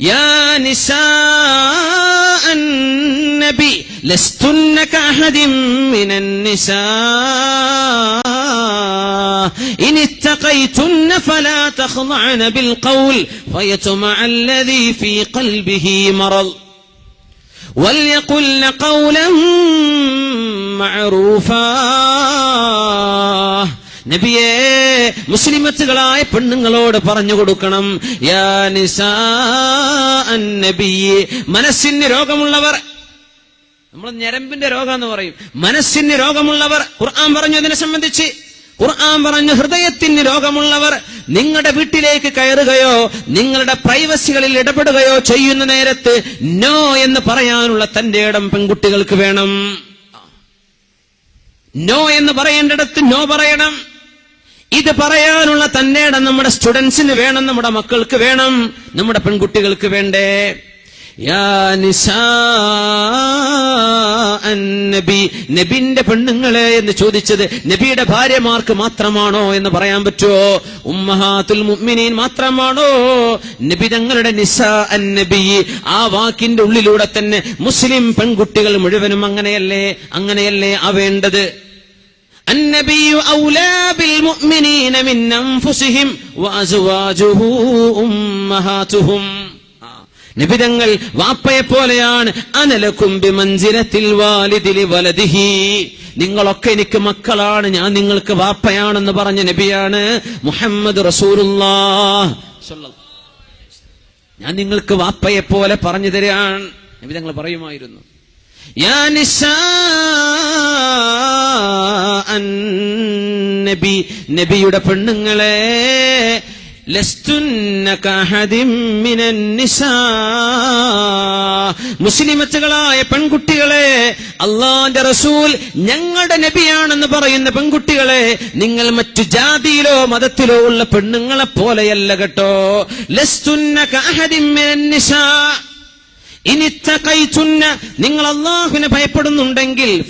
يا نساء النبي لستن كأحد من النساء. إن اتقيتن فلا تخضعن بالقول فيطمع الذي في قلبه مرض. وليقلن قولا معروفا. നബിയെ മുസ്ലിമത്തുകളായ പെണ്ണുങ്ങളോട് പറഞ്ഞു കൊടുക്കണം. യാ നിസാ മനസ്സിന് രോഗമുള്ളവർ നമ്മൾ ഞരമ്പിന്റെ രോഗം എന്ന് പറയും. മനസ്സിന് രോഗമുള്ളവർ ഖുർആൻ പറഞ്ഞു അതിനെ സംബന്ധിച്ച്. ഖുർആൻ പറഞ്ഞു ഹൃദയത്തിന് രോഗമുള്ളവർ നിങ്ങളുടെ വീട്ടിലേക്ക് കയറുകയോ നിങ്ങളുടെ പ്രൈവസികളിൽ ഇടപെടുകയോ ചെയ്യുന്ന നേരത്ത് നോ എന്ന് പറയാനുള്ള തന്റെ ഇടം പെൺകുട്ടികൾക്ക് വേണം. നോ എന്ന് പറയേണ്ടിടത്ത് നോ പറയണം. ഇത് പറയാനുള്ള തന്നെയാണ് നമ്മുടെ സ്റ്റുഡൻസിന് വേണം നമ്മുടെ മക്കൾക്ക് വേണം നമ്മുടെ പെൺകുട്ടികൾക്ക് വേണ്ടേ? നബി. നബിന്റെ പെണ്ണുങ്ങളെ എന്ന് ചോദിച്ചത് നബിയുടെ ഭാര്യമാർക്ക് മാത്രമാണോ എന്ന് പറയാൻ പറ്റുമോ? ഉമ്മഹാത്തുൽ മുഅ്മിനീൻ മാത്രമാണോ? നബി തങ്ങളുടെ നിസാ നബി. ആ വാക്കിന്റെ ഉള്ളിലൂടെ തന്നെ മുസ്ലിം പെൺകുട്ടികൾ മുഴുവനും അങ്ങനെയല്ലേ? അങ്ങനെയല്ലേ ആവേണ്ടത് النبي أولى بالمؤمنين من أنفسهم وأزواجه أمهاتهم നിബിതങ്ങൾ വാപ്പയെ പോലെയാണ് അനലക്കും ബിമൻസിലത്തിൽ വാലിദിലി വലതിഹി നിങ്ങളൊക്കെ എനിക്ക് മക്കളാണ് ഞാൻ നിങ്ങൾക്ക് വാപ്പയാണെന്ന് പറഞ്ഞ നബിയാണ് മുഹമ്മദ് റസൂലുള്ളാ ഞാൻ നിങ്ങൾക്ക് വാപ്പയെ പോലെ പറഞ്ഞു തരാൻ നബിതങ്ങൾ പറയുമായിരുന്നു يا نساء النبي നബിയുടെ പെണ്ണുങ്ങളെ ലസ്തുന്ന കഅഹദിൻ മിനൻ നിസാ മുസ്ലിമത്തുകളായ പെൺകുട്ടികളെ അള്ളാന്റെ റസൂൽ ഞങ്ങളുടെ നബിയാണെന്ന് പറയുന്ന പെൺകുട്ടികളെ നിങ്ങൾ മറ്റു ജാതിയിലോ മതത്തിലോ ഉള്ള പെണ്ണുങ്ങളെ പോലെയല്ല കേട്ടോ ലസ്തുന്ന ഇനിത്തകൈതുന്ന നിങ്ങൾ അള്ളാഹുവിനെ ഭയപ്പെടുന്നുണ്ടെങ്കിൽ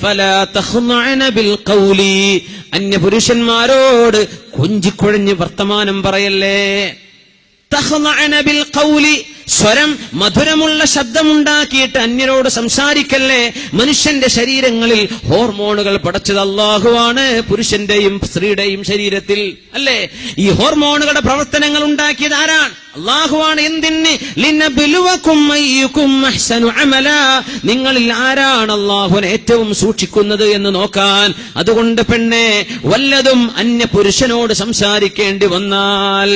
അന്യപുരുഷന്മാരോട് കൊഞ്ചിക്കുഴഞ്ഞ് വർത്തമാനം പറയല്ലേ? സ്വരം മധുരമുള്ള ശബ്ദമുണ്ടാക്കിയിട്ട് അന്യരോട് സംസാരിക്കല്ലേ? മനുഷ്യന്റെ ശരീരങ്ങളിൽ ഹോർമോണുകൾ പടച്ചത് അള്ളാഹുവാണ് പുരുഷന്റെയും സ്ത്രീയുടെയും ശരീരത്തിൽ. അല്ലേ? ഈ ഹോർമോണുകളുടെ പ്രവർത്തനങ്ങൾ ഉണ്ടാക്കിയത് ആരാണ്? അള്ളാഹുവാണ് എന്തിന്? നിങ്ങളിൽ ആരാണ് അള്ളാഹുവിനെ ഏറ്റവും സൂക്ഷിക്കുന്നത് എന്ന് നോക്കാൻ? അതുകൊണ്ട് പെണ്ണെ വല്ലതും അന്യ പുരുഷനോട് സംസാരിക്കേണ്ടി വന്നാൽ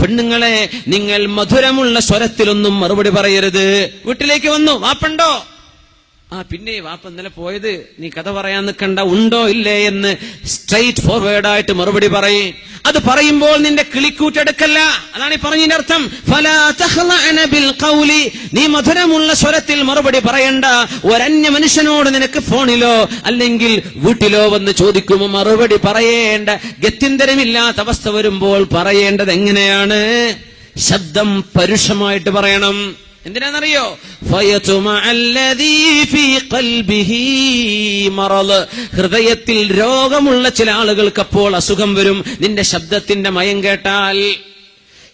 പെണ്ണുങ്ങളെ നിങ്ങൾ മധുരമുള്ള സ്വരത്തിലൊന്നും മറുപടി പറയരുത്. വീട്ടിലേക്ക് വന്നു വാപ്പണ്ടോ? ആ പിന്നെ വാപ്പ ഇന്നലെ പോയത് നീ കഥ പറയാൻ നിൽക്കണ്ട ഉണ്ടോ ഇല്ലേ എന്ന് സ്ട്രൈറ്റ് ഫോർവേഡ് ആയിട്ട് മറുപടി പറയും. അത് പറയുമ്പോൾ നിന്റെ കിളിക്കൂറ്റെടുക്കല്ല അതാണ് ഈ പറഞ്ഞതിന്റെ അർത്ഥം. നീ മധുരമുള്ള സ്വരത്തിൽ മറുപടി പറയണ്ട. ഒരന്യ മനുഷ്യനോട് നിനക്ക് ഫോണിലോ അല്ലെങ്കിൽ വീട്ടിലോ വന്ന് ചോദിക്കുമോ മറുപടി പറയേണ്ട. ഗത്യന്തരമില്ലാത്ത അവസ്ഥ വരുമ്പോൾ പറയേണ്ടത് എങ്ങനെയാണ്? ശബ്ദം പരുഷമായിട്ട് പറയണം. എന്തിനാണെന്നറിയോ? ഹൃദയത്തിൽ രോഗമുള്ള ചില ആളുകൾക്ക് അപ്പോൾ അസുഖം വരും. നിന്റെ ശബ്ദത്തിന്റെ മയം കേട്ടാൽ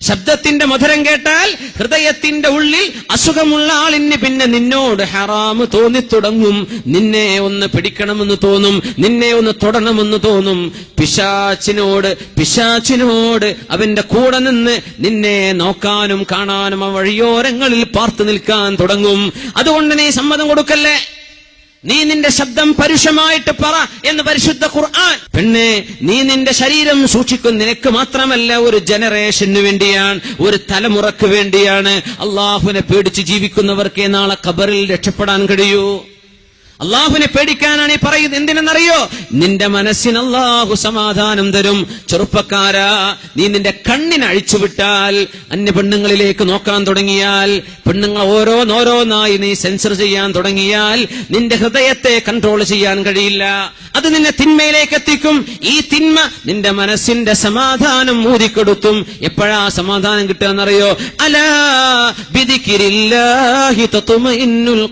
ശബ്ദത്തിന്റെ മധുരം കേട്ടാൽ ഹൃദയത്തിന്റെ ഉള്ളിൽ അസുഖമുള്ള ആളിന് പിന്നെ നിന്നോട് ഹറാമ് തോന്നിത്തുടങ്ങും നിന്നെ ഒന്ന് പിടിക്കണമെന്ന് തോന്നും നിന്നെ ഒന്ന് തൊടണമെന്ന് തോന്നും. പിശാച്ചിനോട് പിശാച്ചിനോട് അവന്റെ കൂടെ നിന്ന് നിന്നെ നോക്കാനും കാണാനും ആ വഴിയോരങ്ങളിൽ പാർത്തു നിൽക്കാൻ തുടങ്ങും. അതുകൊണ്ട് നീ സമ്മതം കൊടുക്കല്ലേ? നീ നിന്റെ ശബ്ദം പരുഷമായിട്ട് പറ എന്ന് പരിശുദ്ധ ഖുർആൻ. പെണ്ണെ നീ നിന്റെ ശരീരം സൂക്ഷിക്കും. നിനക്ക് മാത്രമല്ല ഒരു ജനറേഷന് വേണ്ടിയാണ് ഒരു തലമുറയ്ക്ക് വേണ്ടിയാണ്. അള്ളാഹുവിനെ പേടിച്ച് ജീവിക്കുന്നവർക്കേ നാളെ ഖബറിൽ രക്ഷപ്പെടാൻ കഴിയൂ. അള്ളാഹുവിനെ പേടിക്കാനാണ് ഈ പറയുന്നത്. എന്തിനെന്നറിയോ? നിന്റെ മനസ്സിന് അള്ളാഹു സമാധാനം തരും. ചെറുപ്പക്കാരാ നീ നിന്റെ കണ്ണിനെ അഴിച്ചുവിട്ടാൽ അന്യ പെണ്ണുങ്ങളിലേക്ക് നോക്കാൻ തുടങ്ങിയാൽ പെണ്ണുങ്ങൾ ഓരോന്നോരോന്നായി നീ സെൻസർ ചെയ്യാൻ തുടങ്ങിയാൽ നിന്റെ ഹൃദയത്തെ കൺട്രോൾ ചെയ്യാൻ കഴിയില്ല. അത് നിന്നെ തിന്മയിലേക്ക് എത്തിക്കും. ഈ തിന്മ നിന്റെ മനസ്സിന്റെ സമാധാനം ഊതിക്കെടുത്തും എപ്പോഴാ സമാധാനം കിട്ടുക എന്നറിയോ അലാ ബിദിക്കിരില്ലാഹി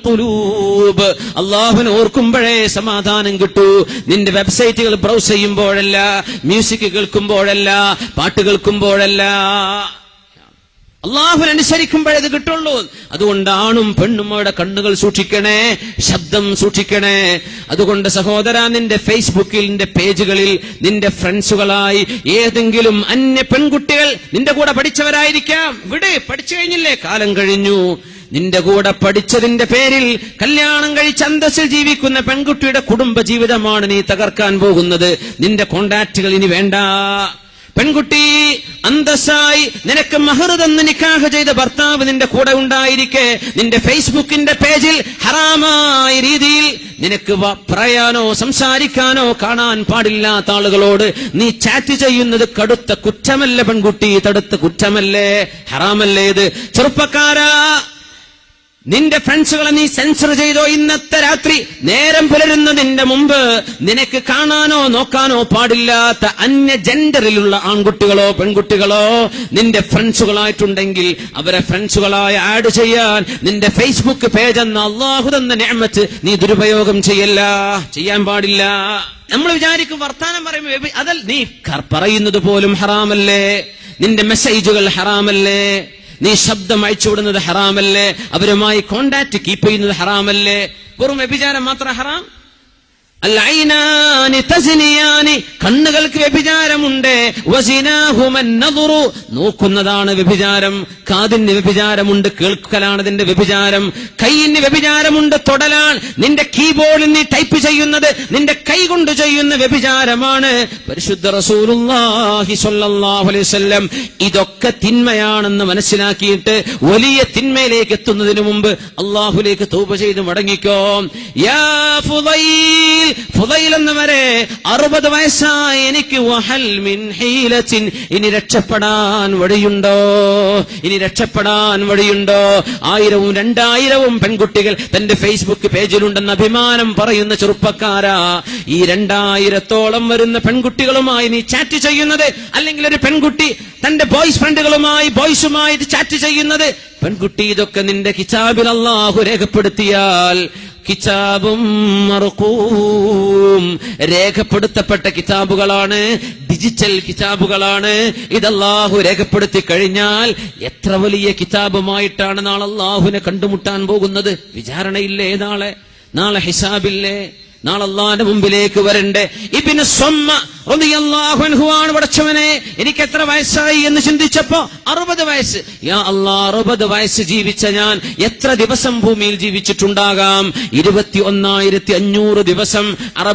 ഖുലൂബ്. അള്ളാഹു അള്ളാഹുവിനെ ഓർക്കുമ്പോഴേ സമാധാനം കിട്ടൂ. നിന്റെ വെബ്സൈറ്റുകൾ ബ്രൗസ് ചെയ്യുമ്പോഴല്ല മ്യൂസിക് കേൾക്കുമ്പോഴല്ല പാട്ട് കേൾക്കുമ്പോഴല്ല. അള്ളാഹുനനുസരിക്കുമ്പോഴേ ഇത് കിട്ടുള്ളൂ. അതുകൊണ്ട് ആണും പെണ്ണും അവിടെ കണ്ണുകൾ സൂക്ഷിക്കണേ ശബ്ദം സൂക്ഷിക്കണേ. അതുകൊണ്ട് സഹോദര നിന്റെ ഫേസ്ബുക്കിൽ നിന്റെ പേജുകളിൽ നിന്റെ ഫ്രണ്ട്സുകളായി ഏതെങ്കിലും അന്യ പെൺകുട്ടികൾ നിന്റെ കൂടെ പഠിച്ചവരായിരിക്കാം. ഇവിടെ പഠിച്ചു കഴിഞ്ഞില്ലേ? കാലം കഴിഞ്ഞു. നിന്റെ കൂടെ പഠിച്ചതിന്റെ പേരിൽ കല്യാണം കഴിച്ച് അന്തസ്സിൽ ജീവിക്കുന്ന പെൺകുട്ടിയുടെ കുടുംബ ജീവിതമാണ് നീ തകർക്കാൻ പോകുന്നത്. നിന്റെ കോണ്ടാക്റ്റുകൾ ഇനി വേണ്ട. പെൺകുട്ടി അന്തസ്സായി നിനക്ക് മഹർ തന്ന് നിക്കാഹ് ചെയ്ത ഭർത്താവ് നിന്റെ കൂടെ ഉണ്ടായിരിക്കെ. നിന്റെ ഫേസ്ബുക്കിന്റെ പേജിൽ ഹറാമായ രീതിയിൽ നിനക്ക് പറയാനോ സംസാരിക്കാനോ കാണാൻ പാടില്ലാത്ത ആളുകളോട് നീ ചാറ്റ് ചെയ്യുന്നത് കടുത്ത കുറ്റമല്ല പെൺകുട്ടി? തടുത്ത കുറ്റമല്ലേ? ഹറാമല്ലേ ഇത്? ചെറുപ്പക്കാരാ നിന്റെ ഫ്രണ്ട്സുകളെ നീ സെൻസർ ചെയ്തോ ഇന്നത്തെ രാത്രി? നേരം പുലരുന്നതിന്റെ മുമ്പ് നിനക്ക് കാണാനോ നോക്കാനോ പാടില്ലാത്ത അന്യ ജെൻഡറിലുള്ള ആൺകുട്ടികളോ പെൺകുട്ടികളോ നിന്റെ ഫ്രണ്ട്സുകളായിട്ടുണ്ടെങ്കിൽ അവരെ ഫ്രണ്ട്സുകളായി ആഡ് ചെയ്യാൻ നിന്റെ ഫേസ്ബുക്ക് പേജ് എന്ന അള്ളാഹു തന്ന ഞാമത്ത് നീ ദുരുപയോഗം ചെയ്യല്ല. ചെയ്യാൻ പാടില്ല. നമ്മൾ വിചാരിക്കും വർത്താനം പറയുമ്പോൾ അതല്ല നീ പറയുന്നത് പോലും ഹറാമല്ലേ? നിന്റെ മെസ്സേജുകൾ ഹറാമല്ലേ? നീ ശബ്ദം അയച്ചുവിടുന്നത് ഹറാമല്ലേ? അവരുമായി കോണ്ടാക്ട് കീപ്പ് ചെയ്യുന്നത് ഹറാമല്ലേ? വെറും വ്യഭിചാരം മാത്രം ഹറാം? കണ്ണുകൾക്ക് വ്യഭിചാരമുണ്ട്. നോക്കുന്നതാണ് വ്യഭിചാരം. കാതിന് വ്യഭിചാരമുണ്ട്. കേൾക്കലാണ് അതിന്റെ വ്യഭിചാരം. കൈയിന് വ്യഭിചാരമുണ്ട്. തൊടലാൻ നിന്റെ കീബോർഡിൽ നീ ടൈപ്പ് ചെയ്യുന്നത് നിന്റെ കൈ കൊണ്ട് ചെയ്യുന്ന വ്യഭിചാരമാണ്. പരിശുദ്ധ വസല്ലം ഇതൊക്കെ തിന്മയാണെന്ന് മനസ്സിലാക്കിയിട്ട് വലിയ തിന്മയിലേക്ക് എത്തുന്നതിന് മുമ്പ് അള്ളാഹുലേക്ക് തൂപ ചെയ്ത് മടങ്ങിക്കോ. യാ ഫുദൈൽ. എന്നവരെ അറുപത് വയസ്സായി എനിക്ക് ഇനി രക്ഷപ്പെടാൻ വഴിയുണ്ടോ? ഇനി രക്ഷപ്പെടാൻ വഴിയുണ്ടോ? ആയിരവും രണ്ടായിരവും പെൺകുട്ടികൾ തന്റെ ഫേസ്ബുക്ക് പേജിലുണ്ടെന്ന് അഭിമാനം പറയുന്ന ചെറുപ്പക്കാരാ. ഈ രണ്ടായിരത്തോളം വരുന്ന പെൺകുട്ടികളുമായി നീ ചാറ്റ് ചെയ്യുന്നത് അല്ലെങ്കിൽ ഒരു പെൺകുട്ടി തന്റെ ബോയ്സ് ഫ്രണ്ടുകളുമായി ബോയ്സുമായി ചാറ്റ് ചെയ്യുന്നത്? പെൺകുട്ടി ഇതൊക്കെ നിന്റെ കിതാബിൽ അള്ളാഹു രേഖപ്പെടുത്തിയാൽ കിതാബും രേഖപ്പെടുത്തപ്പെട്ട കിതാബുകളാണ് ഡിജിറ്റൽ കിതാബുകളാണ്. ഇതല്ലാഹു രേഖപ്പെടുത്തി കഴിഞ്ഞാൽ എത്ര വലിയ കിതാബുമായിട്ടാണ് നാളെ അള്ളാഹുവിനെ കണ്ടുമുട്ടാൻ പോകുന്നത്? വിചാരണയില്ലേ നാളെ? നാളെ ഹിസാബില്ലേ? നാളെ അള്ളാന്റെ മുമ്പിലേക്ക് വരണ്ടേ? ഇബിന് സ്വമ്മ ആണ് പടച്ചവനെ. എനിക്ക് എത്ര വയസ്സായി എന്ന് ചിന്തിച്ചപ്പോ അറുപത് വയസ്സ്. യാ അറുപത് വയസ്സ് ജീവിച്ച ഞാൻ എത്ര ദിവസം ഭൂമിയിൽ ജീവിച്ചിട്ടുണ്ടാകാം? ഇരുപത്തി ഒന്നായിരത്തി അഞ്ഞൂറ് ദിവസം അറബ്